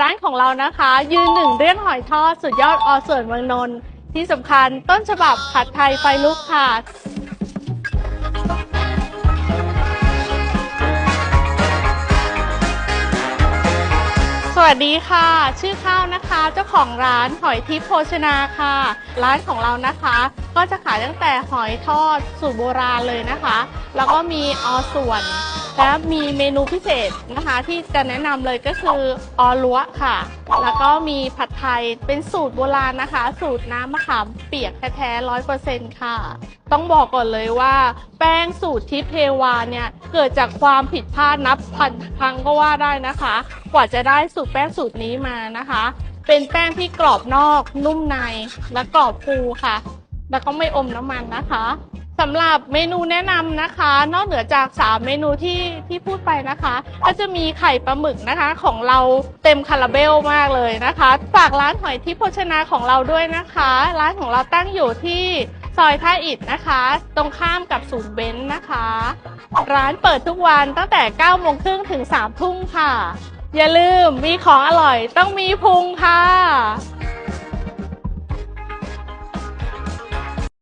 ร้านของเรานะคะ ยืนหนึ่งเรื่องหอยทอดสุดยอดออส่วนเมืองนนท์ที่สำคัญต้นฉบับผัดไทยไฟลุกค่ะสวัสดีค่ะ ชื่อข้าวนะคะ เจ้าของร้านหอยทิพย์โภชนาค่ะ ร้านของเรานะคะ ก็จะขายตั้งแต่หอยทอดสูตรโบราณเลยนะคะ แล้วก็มีออส่วน และมีเมนูพิเศษนะคะที่จะแนะนำเลยก็คือออลัวค่ะ แล้วก็มีผัดไทยเป็นสูตรโบราณนะคะ สูตรน้ำมะขามเปียกแท้ๆร้อยเปอร์เซ็นต์ค่ะ ต้องบอกก่อนเลยว่า แป้งสูตรทิพเทวาเนี่ย เกิดจากความผิดพลาดนับพันครั้งก็ว่าได้นะคะ กว่าจะได้สูตรแป้งสูตรนี้มานะคะ เป็นแป้งที่กรอบนอกนุ่มในและกรอบฟูค่ะ แล้วก็ไม่อมน้ำมันนะคะ สำหรับเมนูแนะนำนะคะ นอกเหนือจาก 3 เมนูที่ที่พูดไปนะคะ ก็จะมีไข่ปลาหมึกนะคะของเราเต็มคาราเบลมากเลยนะคะ ฝากร้านหอยที่โภชนาของเราด้วยนะคะ ร้านของเราตั้งอยู่ที่ซอยท่าอิฐนะคะ ตรงข้ามกับศูนย์เบนซ์นะคะ ร้านเปิดทุกวันตั้งแต่9โมงครึ่งถึง3ทุ่มค่ะ อย่าลืมมีของอร่อยต้องมีพุงค่ะ